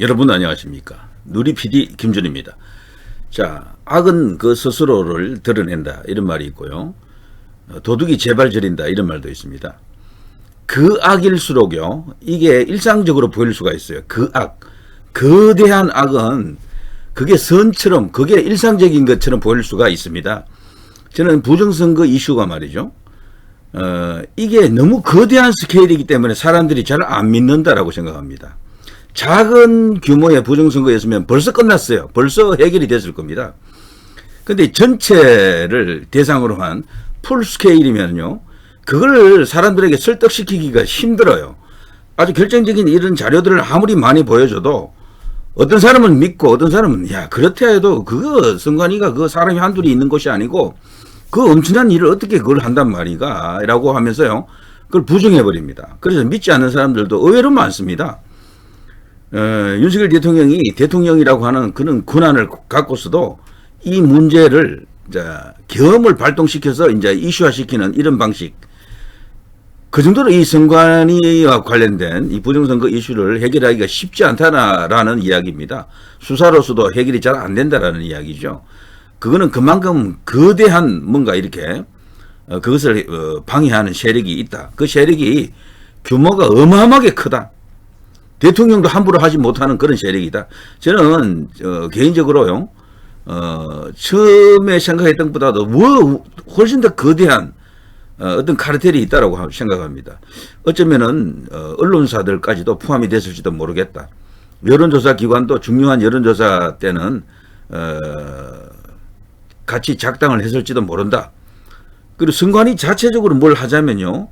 여러분 안녕하십니까. 누리 PD 김준입니다. 자, 악은 그 스스로를 드러낸다. 이런 말이 있고요. 어, 도둑이 제발 저린다. 이런 말도 있습니다. 그 악일수록요, 이게 일상적으로 보일 수가 있어요. 그 악. 거대한 악은 그게 선처럼, 그게 일상적인 것처럼 보일 수가 있습니다. 저는 부정선거 이슈가 말이죠. 어, 이게 너무 거대한 스케일이기 때문에 사람들이 잘 안 믿는다라고 생각합니다. 작은 규모의 부정선거였으면 벌써 끝났어요. 벌써 해결이 됐을 겁니다. 근데 전체를 대상으로 한 풀스케일이면요. 그걸 사람들에게 설득시키기가 힘들어요. 아주 결정적인 이런 자료들을 아무리 많이 보여줘도 어떤 사람은 믿고 어떤 사람은 야 그렇다 해도 그거 선관위가 그 사람이 한둘이 있는 것이 아니고 그 엄청난 일을 어떻게 그걸 한단 말이가 라고 하면서요. 그걸 부정해 버립니다. 그래서 믿지 않는 사람들도 의외로 많습니다. 어, 윤석열 대통령이 대통령이라고 하는 그런 권한을 갖고서도 이 문제를 이제 경험을 발동시켜서 이제 이슈화시키는 이런 방식. 그 정도로 이 선관위와 관련된 이 부정선거 이슈를 해결하기가 쉽지 않다라는 이야기입니다. 수사로서도 해결이 잘 안 된다라는 이야기죠. 그거는 그만큼 거대한 뭔가 이렇게 어, 그것을 어, 방해하는 세력이 있다. 그 세력이 규모가 어마어마하게 크다. 대통령도 함부로 하지 못하는 그런 세력이다. 저는 어, 개인적으로요. 어, 처음에 생각했던 것보다도 뭐 훨씬 더 거대한 어, 어떤 카르텔이 있다라고 생각합니다. 어쩌면은 어, 언론사들까지도 포함이 됐을지도 모르겠다. 여론조사 기관도 중요한 여론조사 때는 어, 같이 작당을 했을지도 모른다. 그리고 선관위 자체적으로 뭘 하자면요.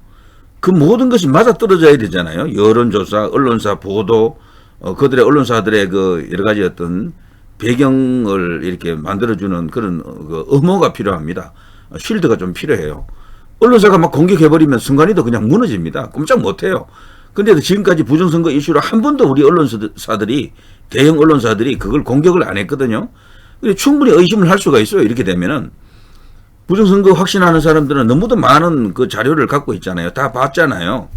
그 모든 것이 맞아 떨어져야 되잖아요. 여론조사, 언론사 보도, 어, 그들의 언론사들의 그 여러 가지 어떤 배경을 이렇게 만들어주는 그런 어, 그 의무가 필요합니다. 어, 쉴드가 좀 필요해요. 언론사가 막 공격해버리면 순간이도 그냥 무너집니다. 꼼짝 못해요. 근데도 지금까지 부정선거 이슈로 한 번도 우리 언론사들이, 대형 언론사들이 그걸 공격을 안 했거든요. 충분히 의심을 할 수가 있어요. 이렇게 되면은. 부정선거 확신하는 사람들은 너무도 많은 그 자료를 갖고 있잖아요. 다 봤잖아요.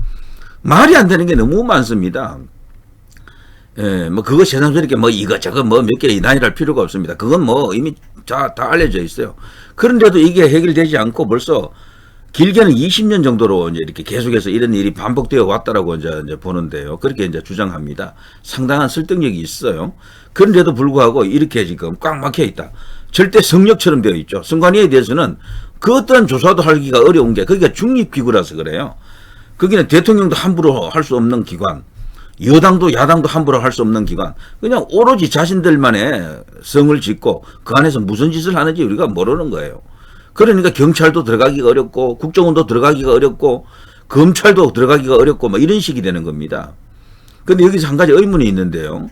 말이 안 되는 게 너무 많습니다. 예, 뭐 그거 새삼스럽게 뭐 이것저것 뭐 몇개 난이할 필요가 없습니다. 그건 뭐 이미 다, 다 알려져 있어요. 그런데도 이게 해결되지 않고 벌써 길게는 20년 정도로 이제 이렇게 계속해서 이런 일이 반복되어 왔다라고 이제, 이제 보는데요. 그렇게 이제 주장합니다. 상당한 설득력이 있어요. 그런데도 불구하고 이렇게 지금 꽉 막혀 있다. 절대 성역처럼 되어 있죠. 선관위에 대해서는 그 어떤 조사도 하기가 어려운 게 거기가 중립기구라서 그래요. 거기는 대통령도 함부로 할 수 없는 기관, 여당도 야당도 함부로 할 수 없는 기관, 그냥 오로지 자신들만의 성을 짓고 그 안에서 무슨 짓을 하는지 우리가 모르는 거예요. 그러니까 경찰도 들어가기가 어렵고 국정원도 들어가기가 어렵고 검찰도 들어가기가 어렵고 뭐 이런 식이 되는 겁니다. 근데 여기서 한 가지 의문이 있는데요.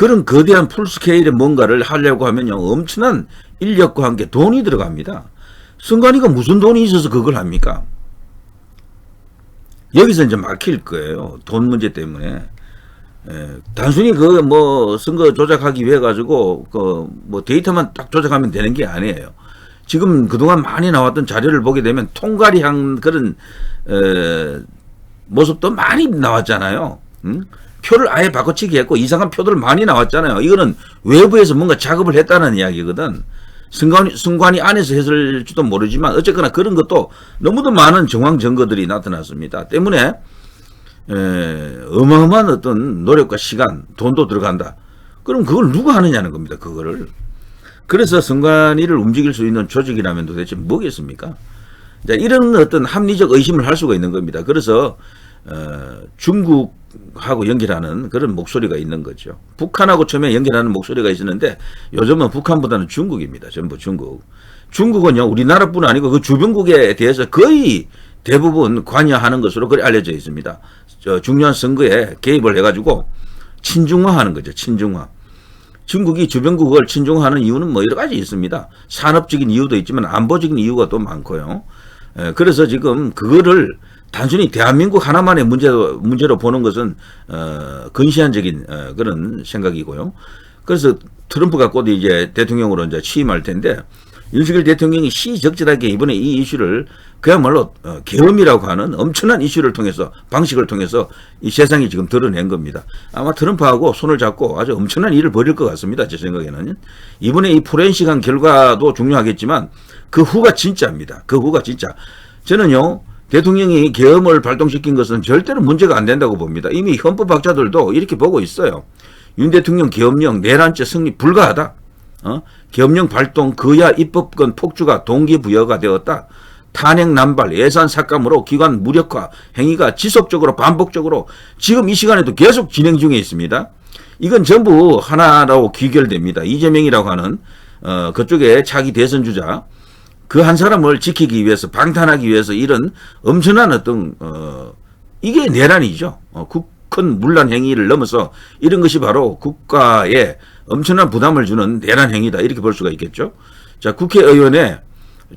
그런 거대한 풀스케일의 뭔가를 하려고 하면요. 엄청난 인력과 함께 돈이 들어갑니다. 선관위가 무슨 돈이 있어서 그걸 합니까? 여기서 이제 막힐 거예요. 돈 문제 때문에. 예, 단순히 그 뭐 선거 조작하기 위해 가지고 그 뭐 데이터만 딱 조작하면 되는 게 아니에요. 지금 그동안 많이 나왔던 자료를 보게 되면 통가리한 그런 에, 모습도 많이 나왔잖아요. 음? 표를 아예 바꿔치기 했고 이상한 표들 많이 나왔잖아요. 이거는 외부에서 뭔가 작업을 했다는 이야기거든. 승관이, 승관이 안에서 했을지도 모르지만 어쨌거나 그런 것도 너무도 많은 정황 증거들이 나타났습니다. 때문에 에, 어마어마한 어떤 노력과 시간, 돈도 들어간다. 그럼 그걸 누가 하느냐는 겁니다. 그거를. 그래서 선관위를 움직일 수 있는 조직이라면 도대체 뭐겠습니까? 자, 이런 어떤 합리적 의심을 할 수가 있는 겁니다. 그래서 어, 중국하고 연결하는 그런 목소리가 있는 거죠. 북한하고 처음에 연결하는 목소리가 있었는데 요즘은 북한보다는 중국입니다. 전부 중국. 중국은요 우리나라뿐 아니고 그 주변국에 대해서 거의 대부분 관여하는 것으로 그렇게 알려져 있습니다. 저 중요한 선거에 개입을 해가지고 친중화하는 거죠. 친중화. 중국이 주변국을 친중화하는 이유는 뭐 여러 가지 있습니다. 산업적인 이유도 있지만 안보적인 이유가 또 많고요. 그래서 지금 그거를 단순히 대한민국 하나만의 문제로, 문제로 보는 것은 어, 근시안적인 어, 그런 생각이고요. 그래서 트럼프가 곧 이제 대통령으로 이제 취임할 텐데 윤석열 대통령이 시적절하게 이번에 이 이슈를 그야말로 어, 계엄이라고 하는 엄청난 이슈를 통해서 방식을 통해서 이 세상이 지금 드러낸 겁니다. 아마 트럼프하고 손을 잡고 아주 엄청난 일을 벌일 것 같습니다. 제 생각에는 이번에 이 포렌식한 결과도 중요하겠지만 그 후가 진짜입니다. 그 후가 진짜 저는요 대통령이 계엄을 발동시킨 것은 절대로 문제가 안 된다고 봅니다. 이미 헌법학자들도 이렇게 보고 있어요. 윤 대통령 계엄령 내란죄 승리 불가하다. 어? 계엄령 발동 그야 입법권 폭주가 동기부여가 되었다. 탄핵 남발 예산 삭감으로 기관 무력화 행위가 지속적으로 반복적으로 지금 이 시간에도 계속 진행 중에 있습니다. 이건 전부 하나라고 귀결됩니다. 이재명이라고 하는 어, 그쪽에 차기 대선 주자 그 한 사람을 지키기 위해서 방탄하기 위해서 이런 엄청난 어떤 어, 이게 내란이죠. 어, 큰 문란 행위를 넘어서 이런 것이 바로 국가에 엄청난 부담을 주는 내란 행위다 이렇게 볼 수가 있겠죠. 자 국회의원의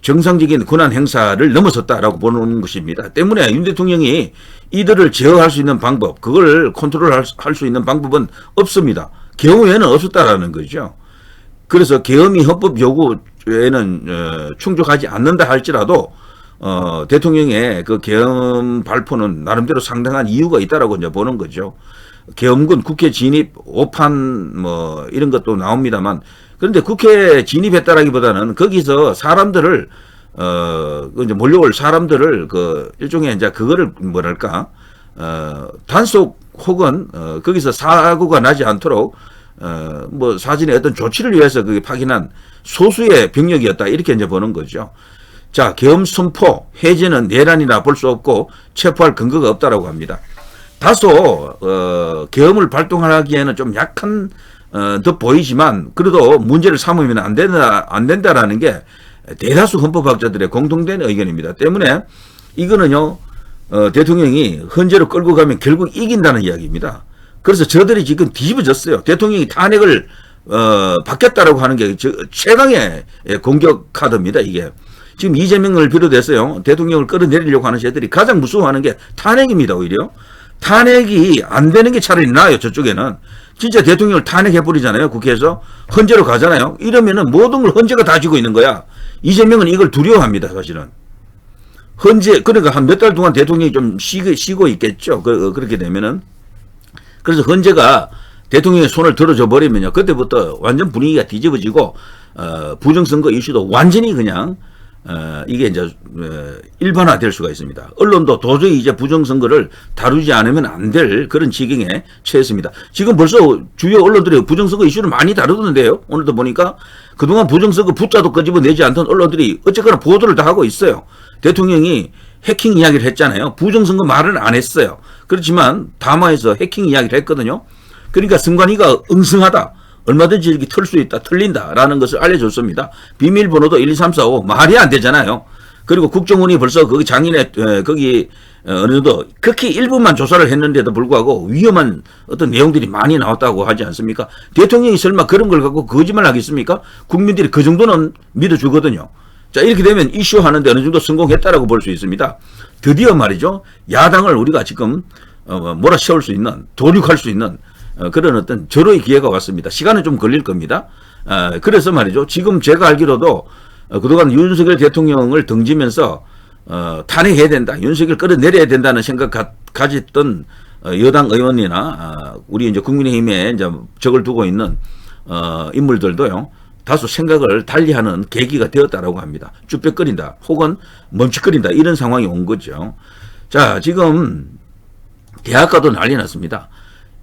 정상적인 권한 행사를 넘어섰다라고 보는 것입니다. 때문에 윤 대통령이 이들을 제어할 수 있는 방법, 그걸 컨트롤할 수 있는 방법은 없습니다. 경우에는 없었다라는 거죠. 그래서 계엄이 헌법 요구에는 어, 충족하지 않는다 할지라도 어, 대통령의 그 계엄 발표는 나름대로 상당한 이유가 있다라고 이제 보는 거죠. 계엄군 국회 진입 오판 뭐 이런 것도 나옵니다만 그런데 국회 진입했다라기보다는 거기서 사람들을 어 이제 몰려올 사람들을 그 일종의 이제 그거를 뭐랄까 어 단속 혹은 어 거기서 사고가 나지 않도록 어 뭐 사진의 어떤 조치를 위해서 그게 파견한 소수의 병력이었다 이렇게 이제 보는 거죠. 자, 계엄 선포 해제는 내란이라 볼 수 없고 체포할 근거가 없다라고 합니다. 다소 어, 계엄을 발동하기에는 좀 약한 어, 듯 보이지만 그래도 문제를 삼으면 안 된다 안 된다라는 게 대다수 헌법학자들의 공통된 의견입니다. 때문에 이거는요 어, 대통령이 헌재로 끌고 가면 결국 이긴다는 이야기입니다. 그래서 저들이 지금 뒤집어졌어요. 대통령이 탄핵을 어, 받겠다라고 하는 게 최강의 공격 카드입니다. 이게. 지금 이재명을 비롯해서요 대통령을 끌어내리려고 하는 쟤들이 가장 무서워하는 게 탄핵입니다 오히려. 탄핵이 안 되는 게 차라리 나아요 저쪽에는. 진짜 대통령을 탄핵해버리잖아요 국회에서. 헌재로 가잖아요. 이러면은 모든 걸 헌재가 다 쥐고 있는 거야. 이재명은 이걸 두려워합니다 사실은. 헌재 그러니까 한 몇 달 동안 대통령이 좀 쉬고, 있겠죠. 그, 그렇게 되면은 그래서 헌재가 대통령의 손을 들어줘 버리면요 그때부터 완전 분위기가 뒤집어지고 어, 부정선거 이슈도 완전히 그냥 어, 이게 이제 어, 일반화될 수가 있습니다. 언론도 도저히 이제 부정선거를 다루지 않으면 안 될 그런 지경에 처했습니다. 지금 벌써 주요 언론들이 부정선거 이슈를 많이 다루던데요. 오늘도 보니까 그동안 부정선거 붙자도 끄집어내지 않던 언론들이 어쨌거나 보도를 다 하고 있어요. 대통령이 해킹 이야기를 했잖아요. 부정선거 말은 안 했어요. 그렇지만 담화에서 해킹 이야기를 했거든요. 그러니까 승관이가 응승하다. 얼마든지 이렇게 틀 수 있다, 틀린다라는 것을 알려줬습니다. 비밀번호도 1, 2, 3, 4, 5 말이 안 되잖아요. 그리고 국정원이 벌써 거기 장인의 거기 어, 어느 정도 극히 일부만 조사를 했는데도 불구하고 위험한 어떤 내용들이 많이 나왔다고 하지 않습니까? 대통령이 설마 그런 걸 갖고 거짓말 하겠습니까? 국민들이 그 정도는 믿어주거든요. 자, 이렇게 되면 이슈 하는데 어느 정도 성공했다라고 볼 수 있습니다. 드디어 말이죠. 야당을 우리가 지금 어, 몰아 세울 수 있는, 도륙할 수 있는 어, 그런 어떤 절호의 기회가 왔습니다. 시간은 좀 걸릴 겁니다. 어, 그래서 말이죠. 지금 제가 알기로도 어, 그동안 윤석열 대통령을 등지면서 탄핵해야 된다. 윤석열 끌어내려야 된다는 생각 가, 가졌던 여당 의원이나 우리 이제 국민의힘에 이제 적을 두고 있는 인물들도요. 다소 생각을 달리하는 계기가 되었다라고 합니다. 쭈뼛거린다. 혹은 멈칫거린다. 이런 상황이 온 거죠. 자, 지금 대학가도 난리 났습니다.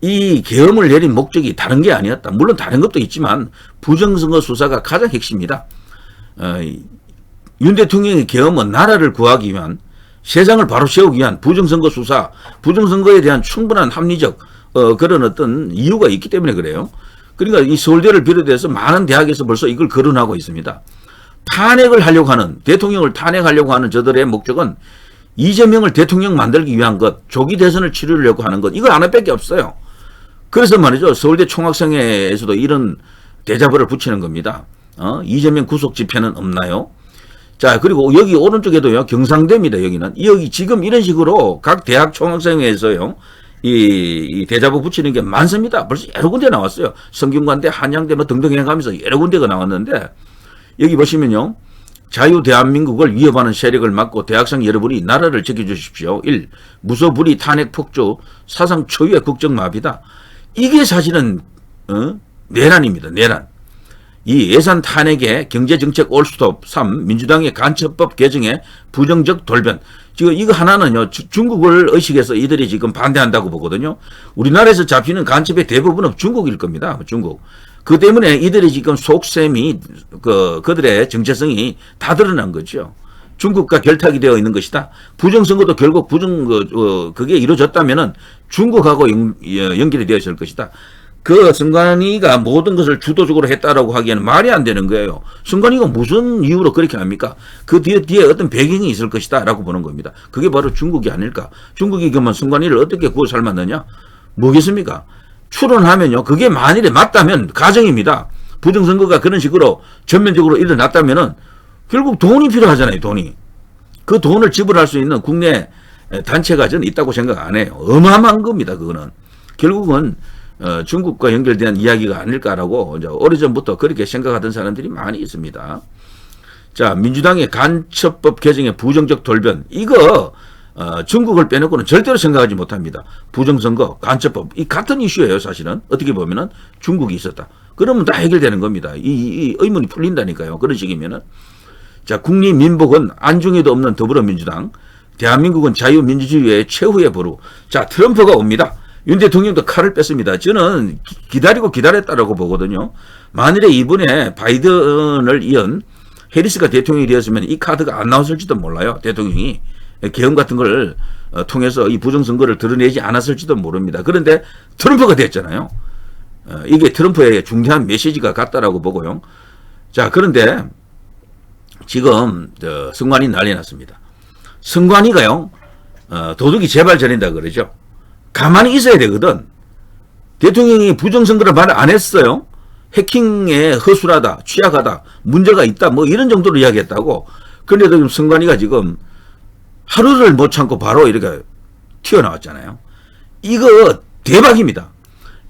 이 계엄을 내린 목적이 다른 게 아니었다. 물론 다른 것도 있지만 부정선거 수사가 가장 핵심이다. 어, 윤 대통령의 계엄은 나라를 구하기 위한 세상을 바로 세우기 위한 부정선거 수사, 부정선거에 대한 충분한 합리적 어, 그런 어떤 이유가 있기 때문에 그래요. 그러니까 이 서울대를 비롯해서 많은 대학에서 벌써 이걸 거론하고 있습니다. 탄핵을 하려고 하는 대통령을 탄핵하려고 하는 저들의 목적은 이재명을 대통령 만들기 위한 것, 조기 대선을 치르려고 하는 것, 이걸 하나밖에 없어요. 그래서 말이죠. 서울대 총학생회에서도 이런 대자보를 붙이는 겁니다. 어? 이재명 구속 집회는 없나요? 자, 그리고 여기 오른쪽에도요, 경상대입니다, 여기는. 여기 지금 이런 식으로 각 대학 총학생회에서요, 이, 이 대자보 붙이는 게 많습니다. 벌써 여러 군데 나왔어요. 성균관대, 한양대 뭐 등등 해가면서 여러 군데가 나왔는데, 여기 보시면요. 자유 대한민국을 위협하는 세력을 막고 대학생 여러분이 나라를 지켜주십시오. 1. 무소불위 탄핵 폭주 사상 초유의 국정 마비다. 이게 사실은 어? 내란입니다. 내란. 이 예산 탄핵의 경제정책 올스톱 3. 민주당의 간첩법 개정에 부정적 돌변. 지금 이거 하나는요. 주- 중국을 의식해서 이들이 지금 반대한다고 보거든요. 우리나라에서 잡히는 간첩의 대부분은 중국일 겁니다. 중국. 그 때문에 이들이 지금 속셈이 그 그들의 정체성이 다 드러난 거죠. 중국과 결탁이 되어 있는 것이다. 부정선거도 결국 부정 그, 어, 그게 이루어졌다면은 중국하고 연, 어, 연결이 되어 있을 것이다. 그 승관이가 모든 것을 주도적으로 했다라고 하기에는 말이 안 되는 거예요. 승관이가 무슨 이유로 그렇게 합니까? 그 뒤에 뒤에 어떤 배경이 있을 것이다라고 보는 겁니다. 그게 바로 중국이 아닐까? 중국이 그러면 승관이를 어떻게 구워 삶았느냐? 뭐겠습니까? 추론하면요. 그게 만일에 맞다면 가정입니다. 부정선거가 그런 식으로 전면적으로 일어났다면은 결국 돈이 필요하잖아요. 돈이. 그 돈을 지불할 수 있는 국내 단체가 저는 있다고 생각 안 해요. 어마어마한 겁니다. 그거는. 결국은 어, 중국과 연결된 이야기가 아닐까라고 이제 오래전부터 그렇게 생각하던 사람들이 많이 있습니다. 자, 민주당의 간첩법 개정의 부정적 돌변. 이거 어, 중국을 빼놓고는 절대로 생각하지 못합니다. 부정선거, 간첩법. 이 같은 이슈예요, 사실은. 어떻게 보면은 중국이 있었다. 그러면 다 해결되는 겁니다. 이, 이 의문이 풀린다니까요. 그런 식이면은. 자, 국립 민복은 안중에도 없는 더불어민주당. 대한민국은 자유민주주의의 최후의 보루. 자, 트럼프가 옵니다. 윤 대통령도 칼을 뺐습니다. 저는 기- 기다리고 기다렸다라고 보거든요. 만일에 이번에 바이든을 이은 해리스가 대통령이 되었으면 이 카드가 안 나왔을지도 몰라요. 대통령이. 계엄 같은 걸 어, 통해서 이 부정선거를 드러내지 않았을지도 모릅니다. 그런데 트럼프가 됐잖아요. 어, 이게 트럼프의 중대한 메시지가 같다라고 보고요. 자, 그런데 지금 저 승관이 난리 났습니다. 승관이가요. 어, 도둑이 제발 저린다 그러죠. 가만히 있어야 되거든. 대통령이 부정선거를 말 안 했어요. 해킹에 허술하다, 취약하다, 문제가 있다, 뭐 이런 정도로 이야기했다고. 그런데도 지금 승관이가 지금 하루를 못 참고 바로 이렇게 튀어나왔잖아요. 이거 대박입니다.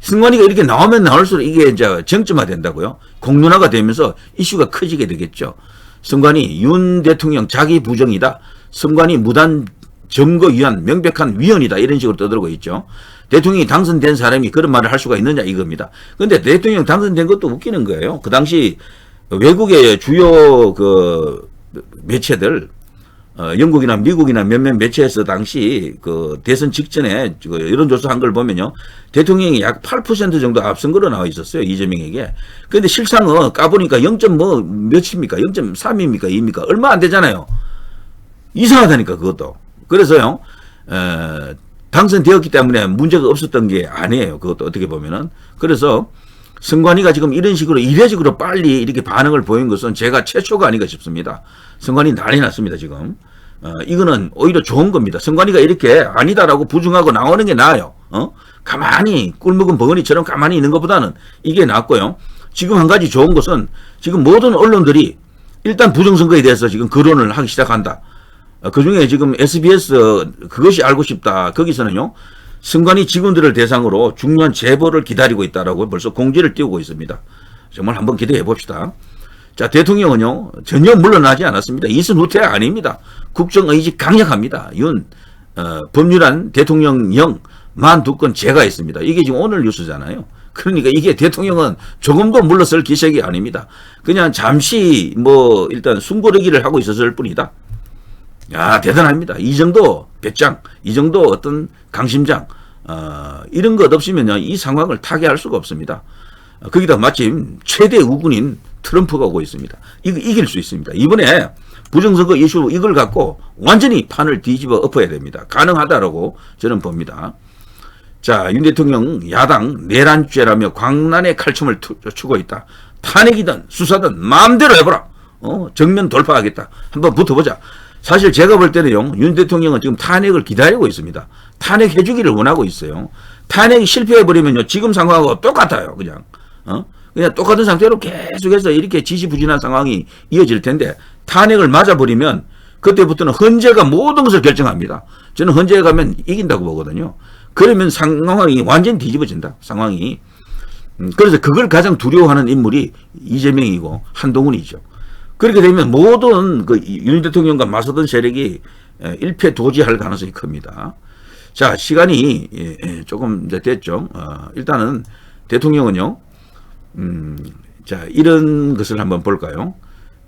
승관이가 이렇게 나오면 나올수록 이게 이제 정점화 된다고요. 공론화가 되면서 이슈가 커지게 되겠죠. 승관이 윤 대통령 자기 부정이다. 승관이 무단 점거 위한 명백한 위헌이다. 이런 식으로 떠들고 있죠. 대통령이 당선된 사람이 그런 말을 할 수가 있느냐 이겁니다. 근데 대통령 당선된 것도 웃기는 거예요. 그 당시 외국의 주요 그 매체들 어, 영국이나 미국이나 몇몇 매체에서 당시 그 대선 직전에 그 여론조사 한 걸 보면요. 대통령이 약 8% 정도 앞선 거로 나와 있었어요. 이재명에게. 근데 실상은 까보니까 0. 뭐 몇입니까? 0.3입니까? 2입니까? 얼마 안 되잖아요. 이상하다니까 그것도. 그래서요. 에, 당선되었기 때문에 문제가 없었던 게 아니에요. 그것도 어떻게 보면은. 그래서 성관이가 지금 이런 식으로 이례적으로 빨리 이렇게 반응을 보인 것은 제가 최초가 아닌가 싶습니다. 성관이 난리 났습니다, 지금. 어, 이거는 오히려 좋은 겁니다. 성관이가 이렇게 아니다라고 부정하고 나오는 게 나아요. 어? 가만히 꿀먹은 벙어리처럼 가만히 있는 것보다는 이게 낫고요. 지금 한 가지 좋은 것은 지금 모든 언론들이 일단 부정선거에 대해서 지금 거론을 하기 시작한다. 그 중에 지금 SBS 그것이 알고 싶다. 거기서는요. 승관이 직원들을 대상으로 중요한 제보를 기다리고 있다라고 벌써 공지를 띄우고 있습니다. 정말 한번 기대해 봅시다. 자, 대통령은요, 전혀 물러나지 않았습니다. 이순 후퇴 아닙니다. 국정 의지 강력합니다. 윤, 어, 법률안 대통령령 만 두 건 제가 했습니다. 이게 지금 오늘 뉴스잖아요. 그러니까 이게 대통령은 조금도 물러설 기색이 아닙니다. 그냥 잠시 뭐 일단 숨고르기를 하고 있었을 뿐이다. 야, 대단합니다. 이 정도 배짱, 이 정도 어떤 강심장, 어, 이런 것 없으면요, 이 상황을 타개할 수가 없습니다. 어, 거기다 마침 최대 우군인 트럼프가 오고 있습니다. 이거 이길 수 있습니다. 이번에 부정선거 이슈 이걸 갖고 완전히 판을 뒤집어 엎어야 됩니다. 가능하다라고 저는 봅니다. 자, 윤 대통령 야당 내란죄라며 광란의 칼춤을 투- 추고 있다. 탄핵이든 수사든 마음대로 해보라. 어, 정면 돌파하겠다. 한번 붙어보자. 사실 제가 볼 때는요, 윤 대통령은 지금 탄핵을 기다리고 있습니다. 탄핵 해 주기를 원하고 있어요. 탄핵이 실패해버리면요, 지금 상황하고 똑같아요, 그냥. 어? 그냥 똑같은 상태로 계속해서 이렇게 지지부진한 상황이 이어질 텐데, 탄핵을 맞아버리면, 그때부터는 헌재가 모든 것을 결정합니다. 저는 헌재에 가면 이긴다고 보거든요. 그러면 상황이 완전히 뒤집어진다, 상황이. 음, 그래서 그걸 가장 두려워하는 인물이 이재명이고 한동훈이죠. 그렇게 되면 모든 그 윤 대통령과 맞서던 세력이 에, 일패 도지할 가능성이 큽니다. 자, 시간이 예, 예, 조금 이제 됐죠. 어, 일단은 대통령은요, 음, 자, 이런 것을 한번 볼까요?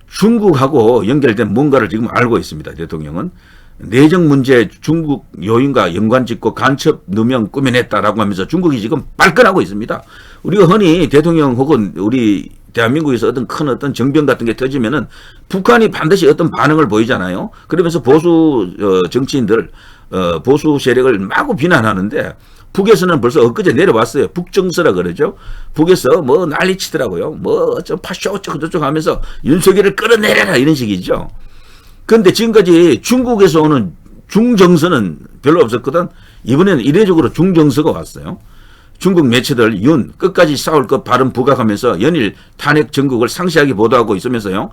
중국하고 연결된 뭔가를 지금 알고 있습니다. 대통령은. 내정 문제 중국 요인과 연관 짓고 간첩 누명 꾸며냈다라고 하면서 중국이 지금 발끈하고 있습니다. 우리가 흔히 대통령 혹은 우리 대한민국에서 어떤 큰 어떤 정변 같은 게 터지면은 북한이 반드시 어떤 반응을 보이잖아요. 그러면서 보수 어, 정치인들 어, 보수 세력을 마구 비난하는데 북에서는 벌써 엊그제 내려왔어요. 북정서라 그러죠. 북에서 뭐 난리 치더라고요. 뭐좀 파쇼 어쩌고 저쩌고 하면서 윤석열을 끌어내려라 이런 식이죠. 그런데 지금까지 중국에서 오는 중정서는 별로 없었거든. 이번에는 이례적으로 중정서가 왔어요. 중국 매체들 윤 끝까지 싸울 것 발언 부각하면서 연일 탄핵 전국을 상세하게 보도하고 있으면서요.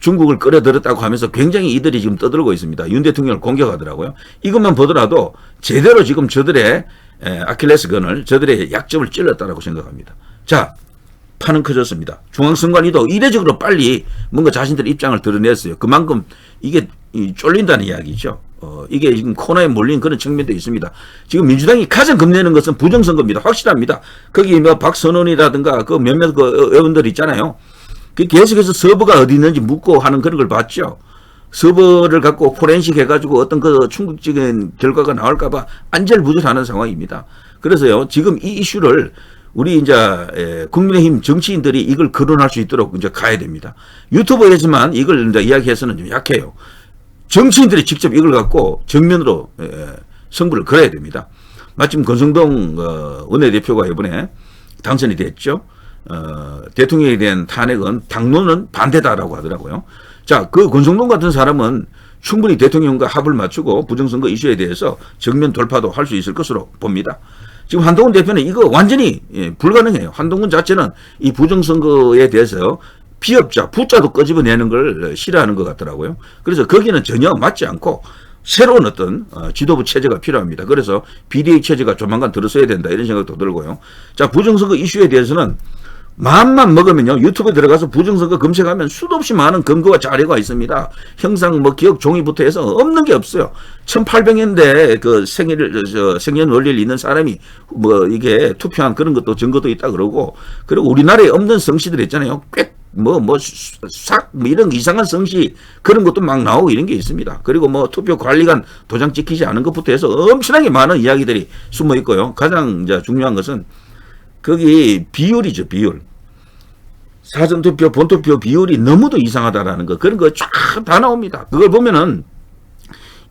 중국을 끌어들였다고 하면서 굉장히 이들이 지금 떠들고 있습니다. 윤 대통령을 공격하더라고요. 이것만 보더라도 제대로 지금 저들의 아킬레스건을 저들의 약점을 찔렀다라고 생각합니다. 자, 판은 커졌습니다. 중앙선관위도 이례적으로 빨리 뭔가 자신들의 입장을 드러냈어요. 그만큼 이게 쫄린다는 이야기죠. 어, 이게 지금 코너에 몰린 그런 측면도 있습니다. 지금 민주당이 가장 겁내는 것은 부정선거입니다. 확실합니다. 거기 뭐 박선원이라든가 그 몇몇 그 의원들 있잖아요. 그 계속해서 서버가 어디 있는지 묻고 하는 그런 걸 봤죠. 서버를 갖고 포렌식 해가지고 어떤 그 충격적인 결과가 나올까봐 안절부절하는 상황입니다. 그래서요, 지금 이 이슈를 우리 이제 국민의힘 정치인들이 이걸 거론할 수 있도록 이제 가야 됩니다. 유튜브에서만 이걸 이제 이야기해서는 좀 약해요. 정치인들이 직접 이걸 갖고 정면으로 승부를 걸어야 됩니다. 마침 권성동 어, 원내대표가 이번에 당선이 됐죠. 어, 대통령에 대한 탄핵은 당론은 반대다라고 하더라고요. 자, 그 권성동 같은 사람은 충분히 대통령과 합을 맞추고 부정선거 이슈에 대해서 정면 돌파도 할 수 있을 것으로 봅니다. 지금 한동훈 대표는 이거 완전히 예, 불가능해요. 한동훈 자체는 이 부정선거에 대해서 피업자, 부자도 끄집어내는 걸 싫어하는 것 같더라고요. 그래서 거기는 전혀 맞지 않고 새로운 어떤 어, 지도부 체제가 필요합니다. 그래서 비대위 체제가 조만간 들어서야 된다 이런 생각도 들고요. 자 부정선거 이슈에 대해서는 마음만 먹으면요 유튜브에 들어가서 부정선거 검색하면 수도 없이 많은 근거와 자료가 있습니다. 형상 뭐 기억 종이부터 해서 없는 게 없어요. 1800년대 그 생일 저 생년 월일 있는 사람이 뭐 이게 투표한 그런 것도 증거도 있다 그러고 그리고 우리나라에 없는 성씨들 있잖아요. 꽤 뭐, 뭐, 싹, 뭐 이런 이상한 성씨, 그런 것도 막 나오고 이런 게 있습니다. 그리고 뭐 투표 관리관 도장 찍히지 않은 것부터 해서 엄청나게 많은 이야기들이 숨어 있고요. 가장 이제 중요한 것은 거기 비율이죠, 비율. 사전투표, 본투표 비율이 너무도 이상하다라는 거, 그런 거 쫙 다 나옵니다. 그걸 보면은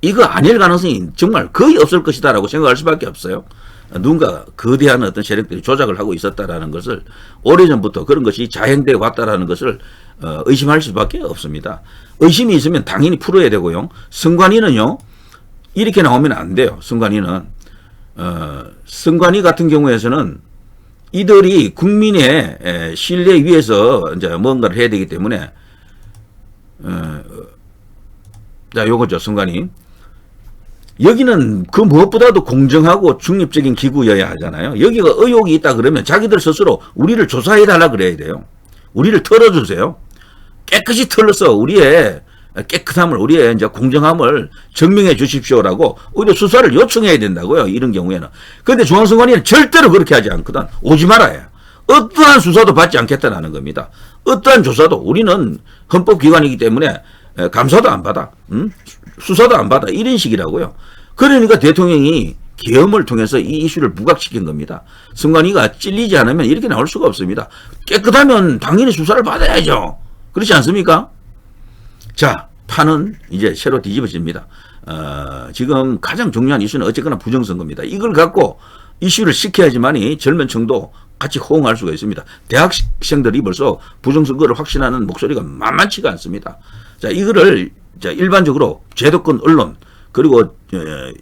이거 아닐 가능성이 정말 거의 없을 것이다라고 생각할 수밖에 없어요. 누군가 거대한 어떤 세력들이 조작을 하고 있었다라는 것을 오래전부터 그런 것이 자행되어 왔다라는 것을 어, 의심할 수밖에 없습니다. 의심이 있으면 당연히 풀어야 되고요. 선관위는요, 이렇게 나오면 안 돼요. 선관위는. 어, 선관위 같은 경우에서는 이들이 국민의 신뢰 위해서 이제 뭔가를 해야 되기 때문에, 어, 자, 요거죠, 선관위. 여기는 그 무엇보다도 공정하고 중립적인 기구여야 하잖아요. 여기가 의혹이 있다 그러면 자기들 스스로 우리를 조사해 달라 그래야 돼요. 우리를 털어주세요. 깨끗이 털어서 우리의 깨끗함을 우리의 이제 공정함을 증명해 주십시오라고 오히려 수사를 요청해야 된다고요. 이런 경우에는. 그런데 중앙선관위는 절대로 그렇게 하지 않거든. 오지 말아야. 어떠한 수사도 받지 않겠다는 겁니다. 어떠한 조사도 우리는 헌법기관이기 때문에 감사도 안 받아. 응? 수사도 안 받아. 이런 식이라고요. 그러니까 대통령이 계엄을 통해서 이 이슈를 부각시킨 겁니다. 승관이가 찔리지 않으면 이렇게 나올 수가 없습니다. 깨끗하면 당연히 수사를 받아야죠. 그렇지 않습니까? 자, 판은 이제 새로 뒤집어집니다. 어, 지금 가장 중요한 이슈는 어쨌거나 부정선거입니다. 이걸 갖고 이슈를 시켜야지만이 젊은 층도 같이 호응할 수가 있습니다. 대학생들이 벌써 부정선거를 확신하는 목소리가 만만치가 않습니다. 자, 이거를 자, 일반적으로 제도권 언론 그리고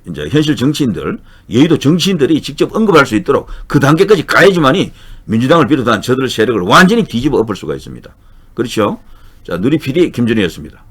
이제 현실 정치인들, 여의도 정치인들이 직접 언급할 수 있도록 그 단계까지 가야지만이 민주당을 비롯한 저들 세력을 완전히 뒤집어 엎을 수가 있습니다. 그렇죠? 자, 누리 PD 김준희였습니다.